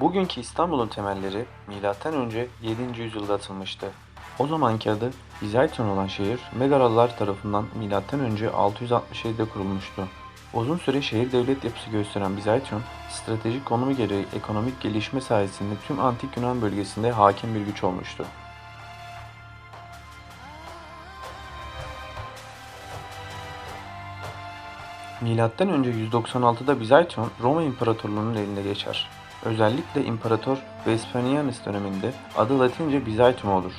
Bugünkü İstanbul'un temelleri M.Ö. 7. yüzyılda atılmıştı. O zamanki adı Bizantiyon olan şehir Megaralılar tarafından M.Ö. 667'de kurulmuştu. Uzun süre şehir devlet yapısı gösteren Bizantiyon, stratejik konumu gereği ekonomik gelişme sayesinde tüm antik Yunan bölgesinde hakim bir güç olmuştu. Önce 196'da Bizantiyon Roma İmparatorluğu'nun eline geçer. Özellikle İmparator Vespasianus döneminde adı Latince Bizantium olur.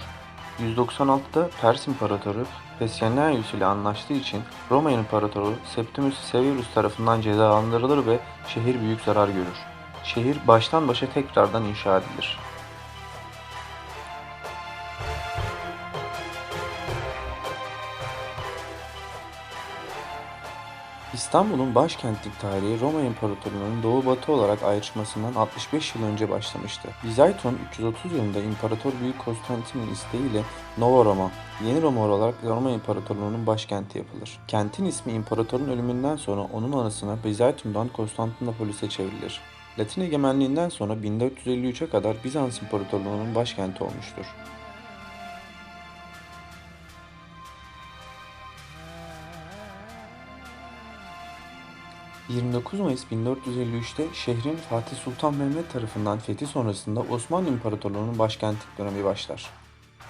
196'da Pers İmparatoru Vespasianus ile anlaştığı için Roma İmparatoru Septimius Severus tarafından cezalandırılır ve şehir büyük zarar görür. Şehir baştan başa tekrardan inşa edilir. İstanbul'un başkentlik tarihi Roma İmparatorluğu'nun doğu batı olarak ayrışmasından 65 yıl önce başlamıştı. Bizantiyon 330 yılında İmparator Büyük Konstantin'in isteğiyle Nova Roma, Yeni Roma olarak Roma İmparatorluğu'nun başkenti yapılır. Kentin ismi imparatorun ölümünden sonra onun anısına Bizantium'dan Konstantinopolis'e çevrilir. Latin egemenliğinden sonra 1453'e kadar Bizans İmparatorluğu'nun başkenti olmuştur. 29 Mayıs 1453'te şehrin Fatih Sultan Mehmet tarafından fethi sonrasında Osmanlı İmparatorluğu'nun başkentlik dönemi başlar.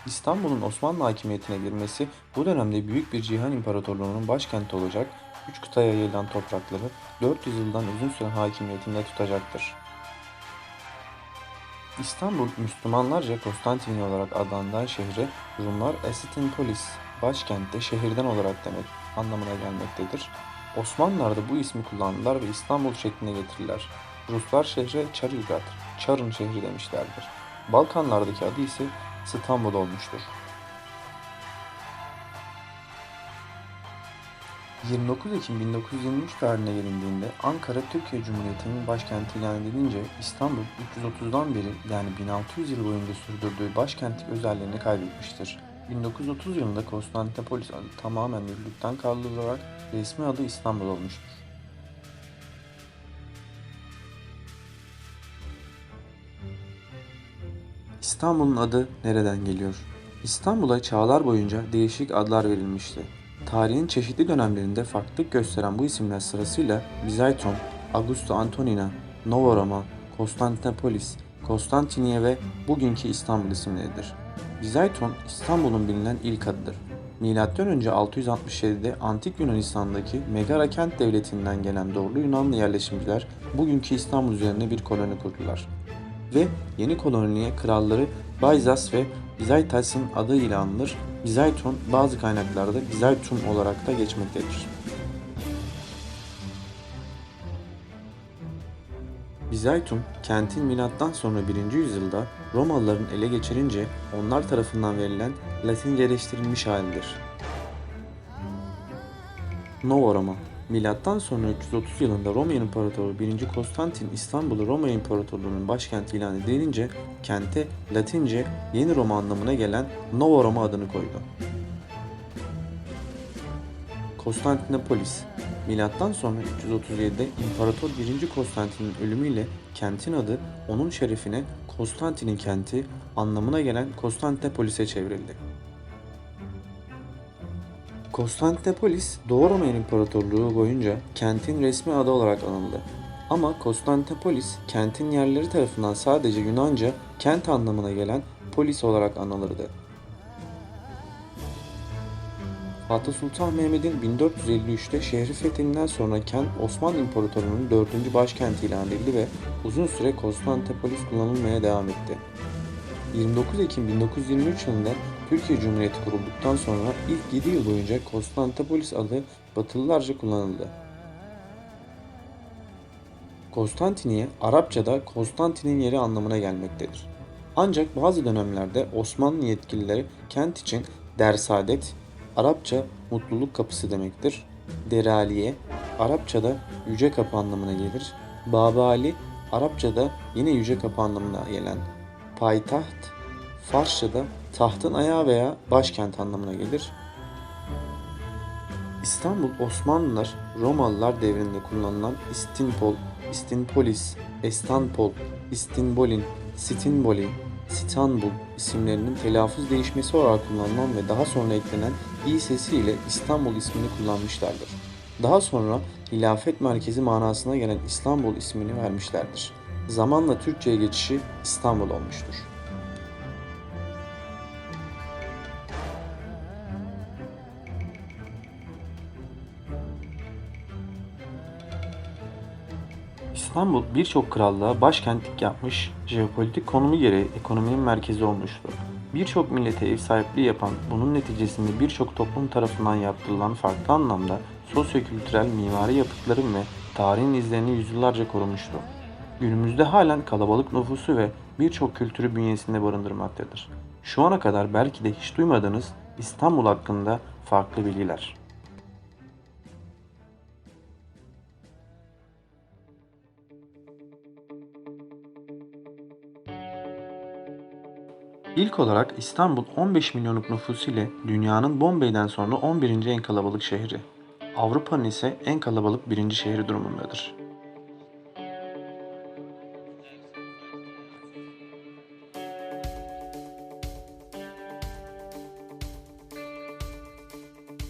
İstanbul'un Osmanlı hakimiyetine girmesi bu dönemde büyük bir cihan imparatorluğunun başkenti olacak, üç kıtaya yayılan toprakları 400 yıldan uzun süre hakimiyetinde tutacaktır. İstanbul, Müslümanlarca Konstantiniye olarak adlandırılan şehre Rumlar Estinpolis, başkentte şehirden olarak demek anlamına gelmektedir. Osmanlılar da bu ismi kullandılar ve İstanbul şekline getirdiler. Ruslar şehre Çarılgat, Çarın şehri demişlerdir. Balkanlardaki adı ise İstanbul olmuştur. 29 Ekim 1923 tarihine gelindiğinde Ankara Türkiye Cumhuriyeti'nin başkenti ilan edilince İstanbul 330'dan beri yani 1600 yıl boyunca sürdürdüğü başkentlik özelliğini kaybetmiştir. 1930 yılında Konstantinopolis tamamen yürürlükten kaldırılarak resmi adı İstanbul olmuştur. İstanbul'un adı nereden geliyor? İstanbul'a çağlar boyunca değişik adlar verilmişti. Tarihin çeşitli dönemlerinde farklılık gösteren bu isimler sırasıyla Bizantiyon, Augusta Antonina, Nova Roma, Konstantinopolis, Konstantiniye ve bugünkü İstanbul isimleridir. Bizantiyon İstanbul'un bilinen ilk adıdır. Önce 667'de Antik Yunanistan'daki Megara kent devletinden gelen doğulu Yunanlı yerleşimciler bugünkü İstanbul üzerine bir koloni kurdular. Ve yeni koloniye kralları Bayzas ve Bizaytas'ın adı ile anılır. Bizayton bazı kaynaklarda Bizaytum olarak da geçmektedir. Bizaytum, kentin milattan sonra 1. yüzyılda Romalıların ele geçirince onlar tarafından verilen Latinceleştirilmiş halidir. Nova Roma Milattan sonra 330 yılında Roma İmparatoru 1. Konstantin İstanbul'u Roma İmparatorluğu'nun başkenti ilan edilince kente Latince Yeni Roma anlamına gelen Nova Roma adını koydu. Konstantinopolis Milattan sonra 337'de İmparator 1. Konstantin'in ölümüyle kentin adı onun şerefine Konstantin'in kenti anlamına gelen Konstantinopolis'e çevrildi. Konstantinopolis Doğu Roma İmparatorluğu boyunca kentin resmi adı olarak anıldı. Ama Konstantinopolis kentin yerleri tarafından sadece Yunanca kent anlamına gelen polis olarak anılırdı. Fatih Sultan Mehmet'in 1453'te şehri fethinden sonra kent Osmanlı İmparatorluğu'nun 4. başkenti ilan edildi ve uzun süre Konstantinopolis kullanılmaya devam etti. 29 Ekim 1923 yılında Türkiye Cumhuriyeti kurulduktan sonra ilk 7 yıl boyunca Konstantinopolis adı Batılılarca kullanıldı. Konstantiniye Arapçada Konstantin'in yeri anlamına gelmektedir. Ancak bazı dönemlerde Osmanlı yetkilileri kent için Dersadet, Arapça mutluluk kapısı demektir. Deraliye, Arapçada yüce kapı anlamına gelir. Babali, Arapçada yine yüce kapı anlamına gelen payitaht, Farsçada tahtın ayağı veya başkent anlamına gelir. İstanbul Osmanlılar Romalılar devrinde kullanılan İstinpol İstinpolis, Estanpol, İstinbolin, Stinboli, İstanbul isimlerinin telaffuz değişmesi olarak kullanılan ve daha sonra eklenen i sesiyle İstanbul ismini kullanmışlardır. Daha sonra hilafet merkezi manasına gelen İstanbul ismini vermişlerdir. Zamanla Türkçe'ye geçişi İstanbul olmuştur. İstanbul birçok krallığa başkentlik yapmış, jeopolitik konumu gereği ekonominin merkezi olmuştu. Birçok millete ev sahipliği yapan, bunun neticesinde birçok toplum tarafından yaptırılan farklı anlamda sosyokültürel mimari yapıtların ve tarihin izlerini yüzyıllarca korumuştu. Günümüzde halen kalabalık nüfusu ve birçok kültürü bünyesinde barındırmaktadır. Şu ana kadar belki de hiç duymadığınız İstanbul hakkında farklı bilgiler. İlk olarak İstanbul 15 milyonluk nüfusu ile dünyanın Bombay'den sonra 11. en kalabalık şehri. Avrupa'nın ise en kalabalık birinci şehri durumundadır.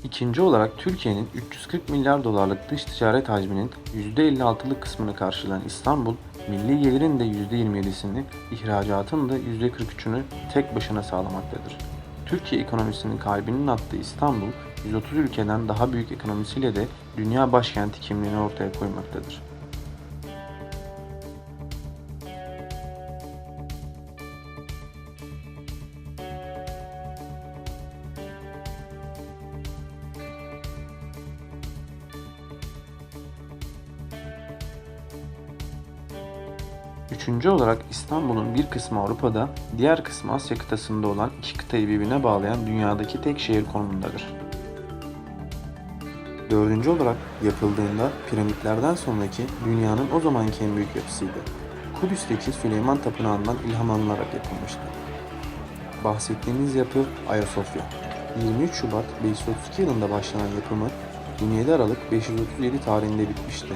İkinci olarak Türkiye'nin 340 milyar dolarlık dış ticaret hacminin %56'lık kısmını karşılayan İstanbul, milli gelirin de %27'sini, ihracatın da %43'ünü tek başına sağlamaktadır. Türkiye ekonomisinin kalbinin attığı İstanbul, 130 ülkeden daha büyük ekonomisiyle de dünya başkenti kimliğini ortaya koymaktadır. Üçüncü olarak İstanbul'un bir kısmı Avrupa'da, diğer kısmı Asya kıtasında olan iki kıtayı birbirine bağlayan dünyadaki tek şehir konumundadır. Dördüncü olarak yapıldığında piramitlerden sonraki dünyanın o zamanki en büyük yapısıydı. Kudüs'teki Süleyman Tapınağı'ndan ilham alınarak yapılmıştı. Bahsettiğimiz yapı Ayasofya. 23 Şubat 532 yılında başlanan yapımı 27 Aralık 537 tarihinde bitmişti.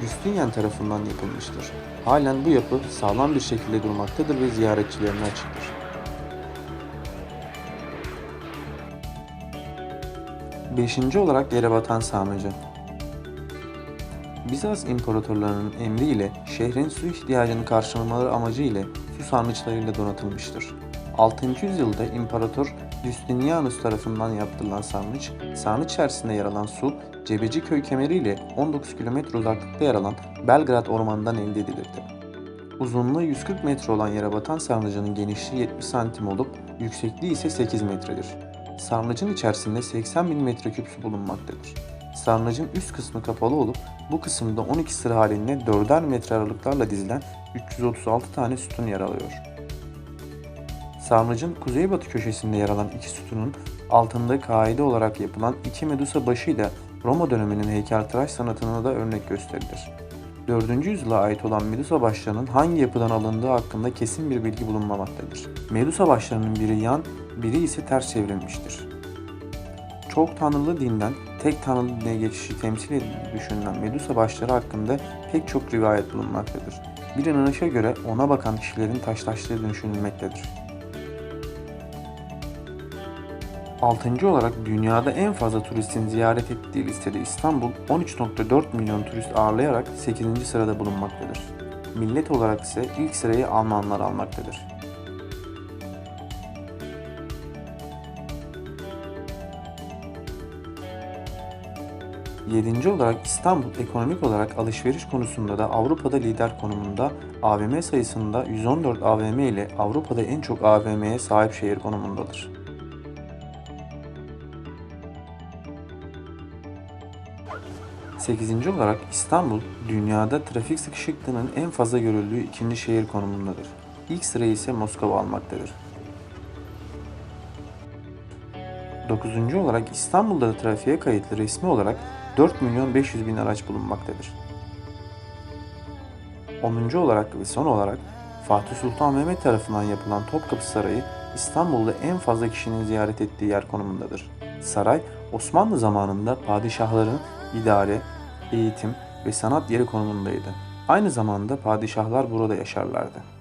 Justinian tarafından yapılmıştır. Halen bu yapı sağlam bir şekilde durmaktadır ve ziyaretçilerine açıktır. Beşinci olarak yere batan sarnıcı. Bizans imparatorlarının emriyle şehrin su ihtiyacını karşılamaları amacı ile su sarnıçlarıyla donatılmıştır. 6. yüzyılda İmparator Justinianus tarafından yaptırılan sarnıç, sarnıç içerisinde yer alan su, Cebeci köy kemeriyle 19 kilometre uzaklıkta yer alan Belgrad ormanından elde edilirdi. Uzunluğu 140 metre olan yere batan sarnıcının genişliği 70 santim olup yüksekliği ise 8 metredir. Sarnıcın içerisinde 80 bin metreküp su bulunmaktadır. Sarnıcın üst kısmı kapalı olup bu kısımda 12 sıra halinde 4'er metre aralıklarla dizilen 336 tane sütun yer alıyor. Sarnıcın kuzeybatı köşesinde yer alan iki sütunun altında kaide olarak yapılan iki medusa başıyla Roma döneminin heykeltıraş sanatına da örnek gösterilir. 4. yüzyıla ait olan Medusa başlarının hangi yapıdan alındığı hakkında kesin bir bilgi bulunmamaktadır. Medusa başlarının biri yan, biri ise ters çevrilmiştir. Çok tanrılı dinden tek tanrılı dine geçişi temsil edildiği düşünülen Medusa başları hakkında pek çok rivayet bulunmaktadır. Bir inanışa göre ona bakan kişilerin taşlaştığı düşünülmektedir. Altıncı olarak dünyada en fazla turistin ziyaret ettiği listede İstanbul 13.4 milyon turist ağırlayarak 8. sırada bulunmaktadır. Millet olarak ise ilk sırayı Almanlar almaktadır. Yedinci olarak İstanbul ekonomik olarak alışveriş konusunda da Avrupa'da lider konumunda, AVM sayısında 114 AVM ile Avrupa'da en çok AVM'ye sahip şehir konumundadır. 8. olarak İstanbul, dünyada trafik sıkışıklığının en fazla görüldüğü ikinci şehir konumundadır. İlk sırayı ise Moskova almaktadır. 9. olarak İstanbul'da da trafiğe kayıtlı resmi olarak 4 milyon 500 bin araç bulunmaktadır. 10. olarak ve son olarak Fatih Sultan Mehmet tarafından yapılan Topkapı Sarayı İstanbul'da en fazla kişinin ziyaret ettiği yer konumundadır. Saray, Osmanlı zamanında padişahların idare, eğitim ve sanat yeri konumundaydı. Aynı zamanda padişahlar burada yaşarlardı.